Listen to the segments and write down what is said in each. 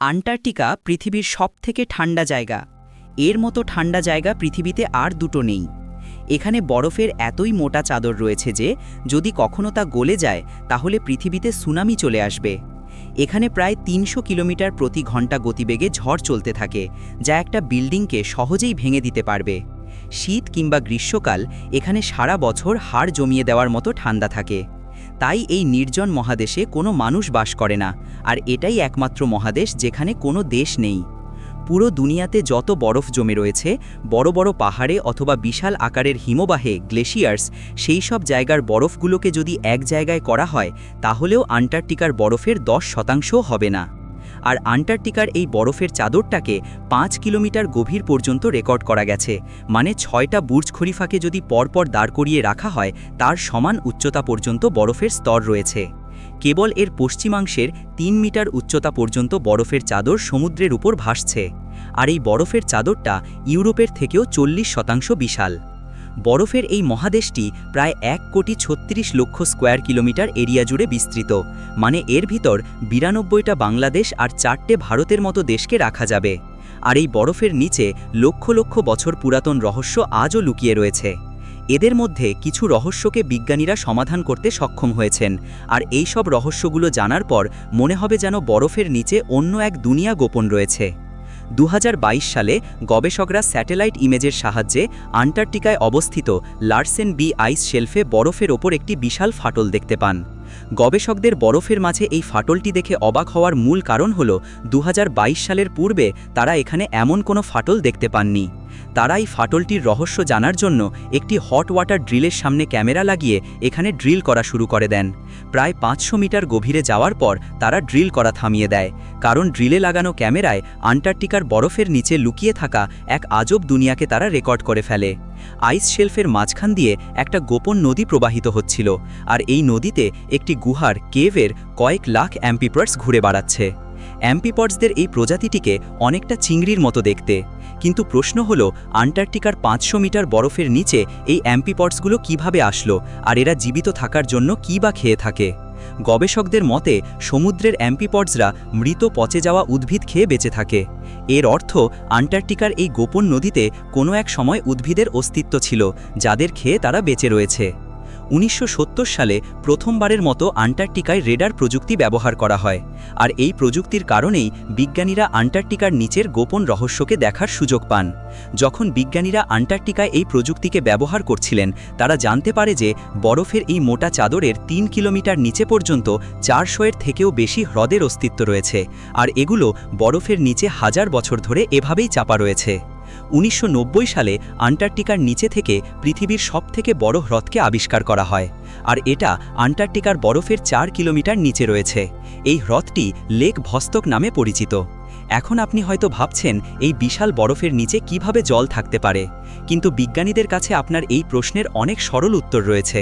Antarctica পৃথিবীর সবথেকে ঠান্ডা জায়গা। এর মতো ঠান্ডা জায়গা পৃথিবীতে আর দুটো নেই। এখানে বরফের এতই মোটা চাদর রয়েছে যে, যদি কখনো তা গলে যায়, তাহলে পৃথিবীতে সুনামি চলে আসবে। এখানে প্রায় তিনশো কিলোমিটার প্রতি ঘণ্টা গতিবেগে ঝড় চলতে থাকে, যা একটা বিল্ডিংকে সহজেই ভেঙে দিতে পারবে। শীত কিংবা গ্রীষ্মকাল এখানে সারা বছর হাড় জমিয়ে দেওয়ার মতো ঠান্ডা থাকে। তাই এই নির্জন মহাদেশে কোনো মানুষ বাস করে না, আর এটাই একমাত্র মহাদেশ যেখানে কোনো দেশ নেই। পুরো দুনিয়াতে যত বরফ জমে রয়েছে, বড় বড় পাহাড়ে অথবা বিশাল আকারের হিমবাহে, গ্লেশিয়ার্স, সেই সব জায়গার বরফগুলোকে যদি এক জায়গায় করা হয়, তাহলেও আন্টার্কটিকার বরফের দশ শতাংশও হবে না। আর আন্টার্কটিকার এই বরফের চাদরটাকে পাঁচ কিলোমিটার গভীর পর্যন্ত রেকর্ড করা গেছে মানে ছয়টা বুর্জ খরিফাকে যদি পরপর দাঁড় করিয়ে রাখা হয়, তার সমান উচ্চতা পর্যন্ত বরফের স্তর রয়েছে। কেবল এর পশ্চিমাংশের তিন মিটার উচ্চতা পর্যন্ত বরফের চাদর সমুদ্রের উপর ভাসছে। আর এই বরফের চাদরটা ইউরোপের থেকেও চল্লিশ শতাংশ বিশাল। বরফের এই মহাদেশটি প্রায় এক কোটি ছত্রিশ লক্ষ স্কোয়ার কিলোমিটার এরিয়া জুড়ে বিস্তৃত। মানে এর ভিতর বিরানব্বইটা বাংলাদেশ আর চারটে ভারতের মতো দেশকে রাখা যাবে। আর এই বরফের নিচে লক্ষ লক্ষ বছর পুরাতন রহস্য আজও লুকিয়ে রয়েছে। এদের মধ্যে কিছু রহস্যকে বিজ্ঞানীরা সমাধান করতে সক্ষম হয়েছেন। আর এই সব রহস্যগুলো জানার পর মনে হবে যেন বরফের নিচে অন্য এক দুনিয়া গোপন রয়েছে। দু হাজার বাইশ সালে গবেষকরা স্যাটেলাইট ইমেজের সাহায্যে আন্টার্কটিকায় অবস্থিত লার্সেন বি আইস শেলফে বরফের ওপর একটি বিশাল ফাটল দেখতে পান। গবেষকদের বরফের মাঝে এই ফাটলটি দেখে অবাক হওয়ার মূল কারণ হল, দুহাজার বাইশ সালের পূর্বে তারা এখানে এমন কোনো ফাটল দেখতে পাননি। তারা এই ফাটলটির রহস্য জানার জন্য একটি হট ওয়াটার ড্রিলের সামনে ক্যামেরা লাগিয়ে এখানে ড্রিল করা শুরু করে দেন। প্রায় পাঁচশো মিটার গভীরে যাওয়ার পর তারা ড্রিল করা থামিয়ে দেয়। কারণ ড্রিলে লাগানো ক্যামেরায় আন্টার্কটিকার বরফের নিচে লুকিয়ে থাকা এক আজব দুনিয়াকে তারা রেকর্ড করে ফেলে। আইস শেলফের মাঝখান দিয়ে একটা গোপন নদী প্রবাহিত হচ্ছিল, আর এই নদীতে একটি গুহার কেভের কয়েক লাখ অ্যাম্পিপার্স ঘুরে বেড়াচ্ছে। অ্যাম্পিপডসদের এই প্রজাতিটিকে অনেকটা চিংড়ির মতো দেখতে, কিন্তু প্রশ্ন হল, আন্টার্কটিকার পাঁচশো মিটার বরফের নিচে এই অ্যাম্পিপডসগুলো কীভাবে আসলো, আর এরা জীবিত থাকার জন্য কী বা খেয়ে থাকে? গবেষকদের মতে, সমুদ্রের অ্যাম্পিপডসরা মৃত পচে যাওয়া উদ্ভিদ খেয়ে বেঁচে থাকে। এর অর্থ, আন্টার্কটিকার এই গোপন নদীতে কোনো এক সময় উদ্ভিদের অস্তিত্ব ছিল, যাদের খেয়ে তারা বেঁচে রয়েছে। উনিশশো সত্তর সালে প্রথমবারের মতো আন্টার্কটিকায় রেডার প্রযুক্তি ব্যবহার করা হয়, আর এই প্রযুক্তির কারণেই বিজ্ঞানীরা আন্টার্কটিকার নিচের গোপন রহস্যকে দেখার সুযোগ পান। যখন বিজ্ঞানীরা আন্টার্কটিকায় এই প্রযুক্তিকে ব্যবহার করছিলেন, তারা জানতে পারে যে বরফের এই মোটা চাদরের তিন কিলোমিটার নিচে পর্যন্ত চারশোয়ের থেকেও বেশি হ্রদের অস্তিত্ব রয়েছে, আর এগুলো বরফের নিচে হাজার বছর ধরে এভাবেই চাপা রয়েছে। উনিশশো নব্বই সালে আন্টার্কটিকার নিচে থেকে পৃথিবীর সবথেকে বড় হ্রদকে আবিষ্কার করা হয়। আর এটা আন্টার্কটিকার বরফের চার কিলোমিটার নিচে রয়েছে। এই হ্রদটি লেক ভস্তক নামে পরিচিত। এখন আপনি হয়তো ভাবছেন, এই বিশাল বরফের নিচে কীভাবে জল থাকতে পারে? কিন্তু বিজ্ঞানীদের কাছে আপনার এই প্রশ্নের অনেক সরল উত্তর রয়েছে।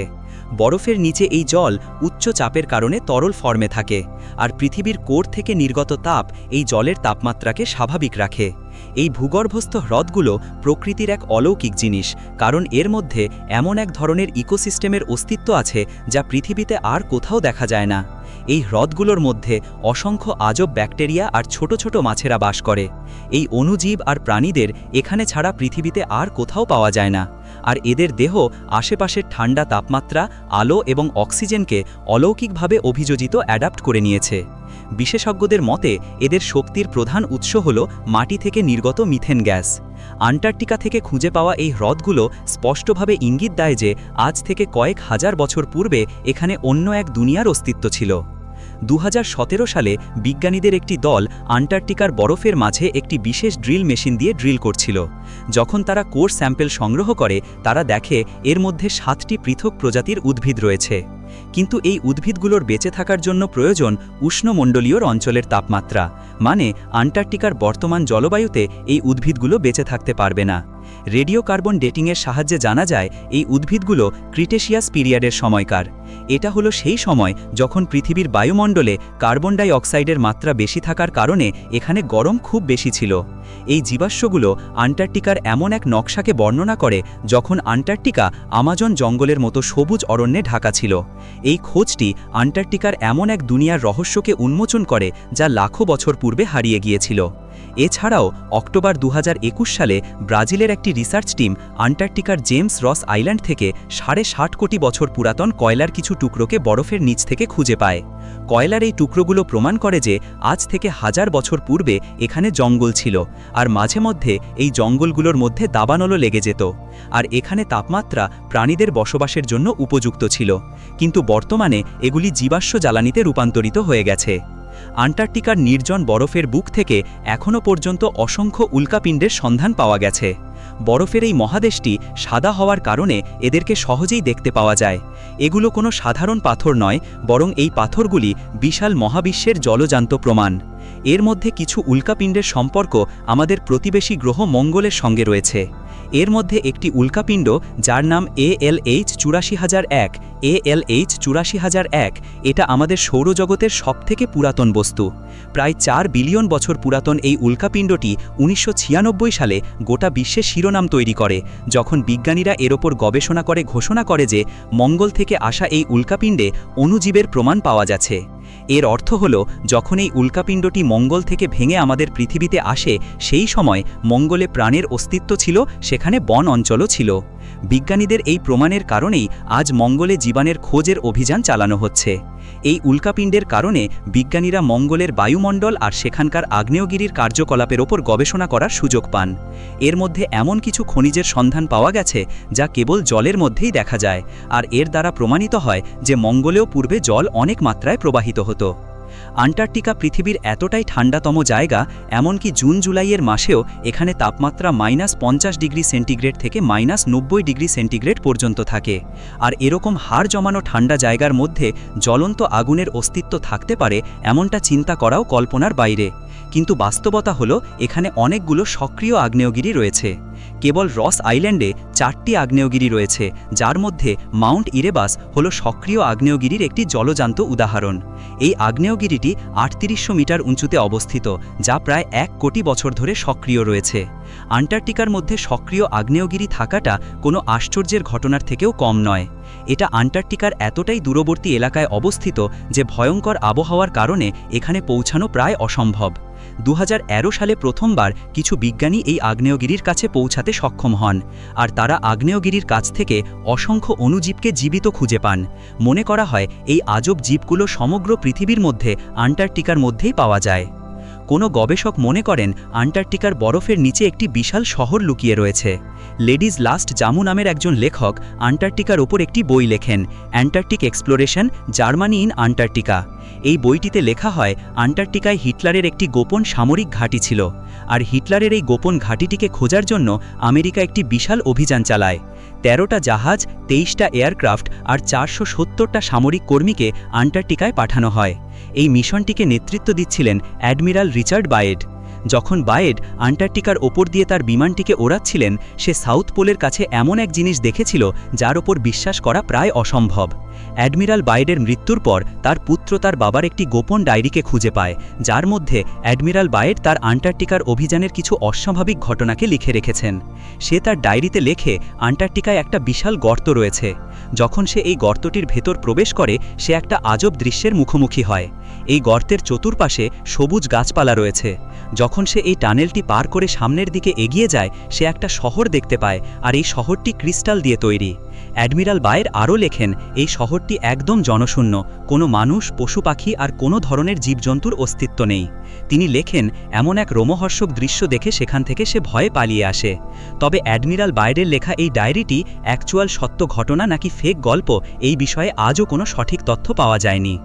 বরফের নিচে এই জল উচ্চ চাপের কারণে তরল ফর্মে থাকে, আর পৃথিবীর কোর থেকে নির্গত তাপ এই জলের তাপমাত্রাকে স্বাভাবিক রাখে। এই ভূগর্ভস্থ হ্রদগুলো প্রকৃতির এক অলৌকিক জিনিস, কারণ এর মধ্যে এমন এক ধরনের ইকোসিস্টেমের অস্তিত্ব আছে যা পৃথিবীতে আর কোথাও দেখা যায় না। এই হ্রদগুলোর মধ্যে অসংখ্য আজব ব্যাকটেরিয়া আর ছোট ছোট মাছেরা বাস করে। এই অণুজীব আর প্রাণীদের এখানে ছাড়া পৃথিবীতে আর কোথাও পাওয়া যায় না। আর এদের দেহ আশেপাশের ঠান্ডা তাপমাত্রা, আলো এবং অক্সিজেনকে অলৌকিকভাবে অভিযোজিত অ্যাডাপ্ট করে নিয়েছে। বিশেষজ্ঞদের মতে, এদের শক্তির প্রধান উৎস হল মাটি থেকে নির্গত মিথেন গ্যাস। আন্টার্কটিকা থেকে খুঁজে পাওয়া এই হ্রদগুলো স্পষ্টভাবে ইঙ্গিত দেয় যে, আজ থেকে কয়েক হাজার বছর পূর্বে এখানে অন্য এক দুনিয়ার অস্তিত্ব ছিল। দু হাজার সতেরো সালে বিজ্ঞানীদের একটি দল আন্টার্কটিকার বরফের মাঝে একটি বিশেষ ড্রিল মেশিন দিয়ে ড্রিল করছিল। যখন তারা কোর স্যাম্পেল সংগ্রহ করে, তারা দেখে এর মধ্যে সাতটি পৃথক প্রজাতির উদ্ভিদ রয়েছে। কিন্তু এই উদ্ভিদগুলোর বেঁচে থাকার জন্য প্রয়োজন উষ্ণমণ্ডলীয় অঞ্চলের তাপমাত্রা মানে আন্টার্কটিকার বর্তমান জলবায়ুতে এই উদ্ভিদগুলো বেঁচে থাকতে পারবে না। রেডিও কার্বন ডেটিংয়ের সাহায্যে জানা যায়, এই উদ্ভিদগুলো ক্রিটেশিয়াস পিরিয়ডের সময়কার। এটা হলো সেই সময় যখন পৃথিবীর বায়ুমণ্ডলে কার্বন ডাই অক্সাইডের মাত্রা বেশি থাকার কারণে এখানে গরম খুব বেশি ছিল। এই জীবাশ্মগুলো আন্টার্কটিকার এমন এক নকশাকে বর্ণনা করে যখন আন্টার্কটিকা আমাজন জঙ্গলের মতো সবুজ অরণ্যে ঢাকা ছিল। এই খোঁজটি আন্টার্কটিকার এমন এক দুনিয়ার রহস্যকে উন্মোচন করে যা লাখো বছর পূর্বে হারিয়ে গিয়েছিল। এছাড়াও অক্টোবর দু হাজার একুশ সালে ব্রাজিলের একটি রিসার্চ টিম আন্টার্কটিকার জেমস রস আইল্যান্ড থেকে সাড়ে ষাট কোটি বছর পুরাতন কয়লার কিছু টুকরোকে বরফের নিচ থেকে খুঁজে পায়। কয়লার এই টুকরোগুলো প্রমাণ করে যে আজ থেকে হাজার বছর পূর্বে এখানে জঙ্গল ছিল আর মাঝে মধ্যে এই জঙ্গলগুলোর মধ্যে দাবানলও লেগে যেত। আর এখানে তাপমাত্রা প্রাণীদের বসবাসের জন্য উপযুক্ত ছিল। কিন্তু বর্তমানে এগুলি জীবাশ্ম জ্বালানিতে রূপান্তরিত হয়ে গেছে। আন্টার্কটিকার নির্জন বরফের বুক থেকে এখনও পর্যন্ত অসংখ্য উল্কাপিণ্ডের সন্ধান পাওয়া গেছে। বরফের এই মহাদেশটি সাদা হওয়ার কারণে এদেরকে সহজেই দেখতে পাওয়া যায়। এগুলো কোনো সাধারণ পাথর নয়, বরং এই পাথরগুলি বিশাল মহাবিশ্বের জলজান্ত প্রমাণ। এর মধ্যে কিছু উল্কাপিণ্ডের সম্পর্ক আমাদের প্রতিবেশী গ্রহ মঙ্গলের সঙ্গে রয়েছে। এর মধ্যে একটি উল্কাপিণ্ড যার নাম এ এল এইচ চুরাশি হাজার এক এ এল এইচ চুরাশি হাজার এক, এটা আমাদের সৌরজগতের সবথেকে পুরাতন বস্তু। প্রায় চার বিলিয়ন বছর পুরাতন এই উল্কাপিণ্ডটি উনিশশো ছিয়ানব্বই সালে গোটা বিশ্বে শিরোনাম তৈরি করে, যখন বিজ্ঞানীরা এর ওপর গবেষণা করে ঘোষণা করে যে মঙ্গল থেকে আসা এই উল্কাপিণ্ডে অণুজীবের প্রমাণ পাওয়া যাচ্ছে। এর অর্থ হল, যখন এই উল্কাপিণ্ডটি মঙ্গল থেকে ভেঙে আমাদের পৃথিবীতে আসে, সেই সময় মঙ্গলে প্রাণের অস্তিত্ব ছিল, সেখানে বন অঞ্চলও ছিল। বিজ্ঞানীদের এই প্রমাণের কারণেই আজ মঙ্গলে জীবানের খোঁজের অভিযান চালানো হচ্ছে। এই উল্কাপিণ্ডের কারণে বিজ্ঞানীরা মঙ্গলের বায়ুমণ্ডল আর সেখানকার আগ্নেয়গিরির কার্যকলাপের ওপর গবেষণা করার সুযোগ পান। এর মধ্যে এমন কিছু খনিজের সন্ধান পাওয়া গেছে যা কেবল জলের মধ্যেই দেখা যায়, আর এর দ্বারা প্রমাণিত হয় যে মঙ্গলেও পূর্বে জল অনেক মাত্রায় প্রবাহিত হতো। আন্টার্কটিকা পৃথিবীর এতটাই ঠান্ডাতম জায়গা, এমনকি জুন জুলাইয়ের মাসেও এখানে তাপমাত্রা মাইনাস পঞ্চাশ ডিগ্রি সেন্টিগ্রেড থেকে মাইনাস নব্বই ডিগ্রি সেন্টিগ্রেড পর্যন্ত থাকে। আর এরকম হাড় জমানো ঠান্ডা জায়গার মধ্যে জ্বলন্ত আগুনের অস্তিত্ব থাকতে পারে এমনটা চিন্তা করাও কল্পনার বাইরে। কিন্তু বাস্তবতা হলো, এখানে অনেকগুলো সক্রিয় আগ্নেয়গিরি রয়েছে। কেবল রস আইল্যান্ডে চারটি আগ্নেয়গিরি রয়েছে, যার মধ্যে মাউন্ট ইরেবাস হল সক্রিয় আগ্নেয়গিরির একটি জলজান্ত উদাহরণ। এই আগ্নেয়গিরিটি আটত্রিশশো মিটার উঁচুতে অবস্থিত, যা প্রায় এক কোটি বছর ধরে সক্রিয় রয়েছে। আন্টার্কটিকার মধ্যে সক্রিয় আগ্নেয়গিরি থাকাটা কোনো আশ্চর্যের ঘটনার থেকেও কম নয়। এটা আন্টার্কটিকার এতটাই দূরবর্তী এলাকায় অবস্থিত যে ভয়ঙ্কর আবহাওয়ার কারণে এখানে পৌঁছানো প্রায় অসম্ভব। দু সালে প্রথমবার কিছু বিজ্ঞানী এই আগ্নেয়গিরির কাছে পৌঁছাতে সক্ষম হন, আর তারা আগ্নেয়গিরির কাছ থেকে অসংখ্য অণুজীবকে জীবিত খুঁজে পান। মনে করা হয়, এই আজব জীবগুলো সমগ্র পৃথিবীর মধ্যে আন্টার্কটিকার মধ্যেই পাওয়া যায়। কোনো গবেষক মনে করেন আন্টার্কটিকার বরফের নিচে একটি বিশাল শহর লুকিয়ে রয়েছে। লেডিজ লাস্ট জামু নামের একজন লেখক আন্টার্কটিকার ওপর একটি বই লেখেন, Antarctic exploration, Germany in Antarctica. এই বইটিতে লেখা হয়, আন্টার্কটিকায় হিটলারের একটি গোপন সামরিক ঘাঁটি ছিল, আর হিটলারের এই গোপন ঘাঁটিটিকে খোঁজার জন্য আমেরিকা একটি বিশাল অভিযান চালায়। তেরোটা জাহাজ, তেইশটা এয়ারক্রাফট আর চারশো সত্তরটা সামরিক কর্মীকে আন্টার্কটিকায় পাঠানো হয়। এই মিশনটিকে নেতৃত্ব দিচ্ছিলেন অ্যাডমিরাল রিচার্ড বায়েড যখন বায়েড আন্টার্কটিকার ওপর দিয়ে তার বিমানটিকে ওড়াচ্ছিলেন, সে সাউথ পোলের কাছে এমন এক জিনিস দেখেছিল যার ওপর বিশ্বাস করা প্রায় অসম্ভব। অ্যাডমিরাল বায়েডের মৃত্যুর পর তার পুত্র তার বাবার একটি গোপন ডায়েরিকে খুঁজে পায়, যার মধ্যে অ্যাডমিরাল বায়েড তার আন্টার্কটিকার অভিযানের কিছু অস্বাভাবিক ঘটনাকে লিখে রেখেছেন। সে তার ডায়েরিতে লেখে, আন্টার্কটিকায় একটা বিশাল গর্ত রয়েছে। যখন সে এই গর্তটির ভেতর প্রবেশ করে, সে একটা আজব দৃশ্যের মুখোমুখি হয়। এই গর্তের চতুর্পাশে সবুজ গাছপালা রয়েছে। যখন সে এই টানেলটি পার করে সামনের দিকে এগিয়ে যায়, সে একটা শহর দেখতে পায় আর এই শহরটি ক্রিস্টাল দিয়ে তৈরি। অ্যাডমিরাল বায়ের আরও লেখেন, এই শহরটি একদম জনশূন্য, কোনো মানুষ, পশু পাখি আর কোনো ধরনের জীবজন্তুর অস্তিত্ব নেই। তিনি লেখেন, এমন এক রোমহর্ষক দৃশ্য দেখে সেখান থেকে সে ভয়ে পালিয়ে আসে। তবে অ্যাডমিরাল বায়েডের লেখা এই ডায়েরিটি অ্যাকচুয়াল সত্য ঘটনা নাকি ফেক গল্প, এই বিষয়ে আজও কোনো সঠিক তথ্য পাওয়া যায়নি।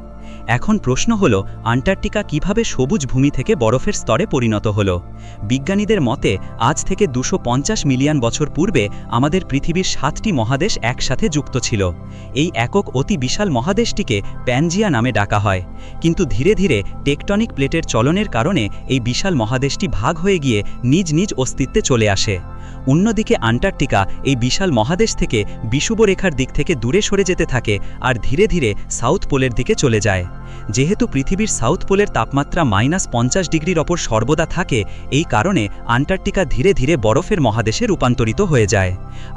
এখন প্রশ্ন হল, আন্টার্কটিকা কীভাবে সবুজ ভূমি থেকে বরফের স্তরে পরিণত হল? বিজ্ঞানীদের মতে, আজ থেকে দুশো মিলিয়ন বছর পূর্বে আমাদের পৃথিবীর সাতটি মহাদেশ একসাথে যুক্ত ছিল। এই একক অতি বিশাল মহাদেশটিকে প্যানজিয়া নামে ডাকা হয়। কিন্তু ধীরে ধীরে টেকটনিক প্লেটের চলনের কারণে এই বিশাল মহাদেশটি ভাগ হয়ে গিয়ে নিজ নিজ অস্তিত্বে চলে আসে। অন্যদিকে আন্টার্কটিকা এই বিশাল মহাদেশ থেকে বিষুবরেখার দিক থেকে দূরে সরে যেতে থাকে আর ধীরে ধীরে সাউথ পোলের দিকে চলে যায়। যেহেতু পৃথিবীর সাউথ পোলের তাপমাত্রা মাইনাস পঞ্চাশ ডিগ্রির ওপর সর্বদা থাকে, এই কারণে আন্টার্কটিকা ধীরে ধীরে বরফের মহাদেশে রূপান্তরিত হয়ে যায়।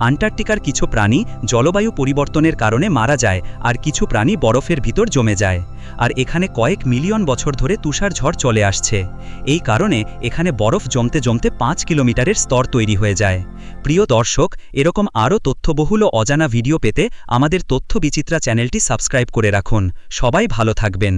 আন্টার্কটিকার কিছু প্রাণী জলবায়ু পরিবর্তনের কারণে মারা যায় আর কিছু প্রাণী বরফের ভিতর জমে যায়। আর এখানে কয়েক মিলিয়ন বছর ধরে তুষার ঝড় চলে আসছে। এই কারণে এখানে বরফ জমতে জমতে পাঁচ কিলোমিটারের স্তর তৈরি হয়ে যায়। প্রিয় দর্শক, এরকম আরও তথ্যবহুল অজানা ভিডিও পেতে আমাদের তথ্য বিচিত্রা চ্যানেলটি সাবস্ক্রাইব করে রাখুন। সবাই ভালো থাকবেন।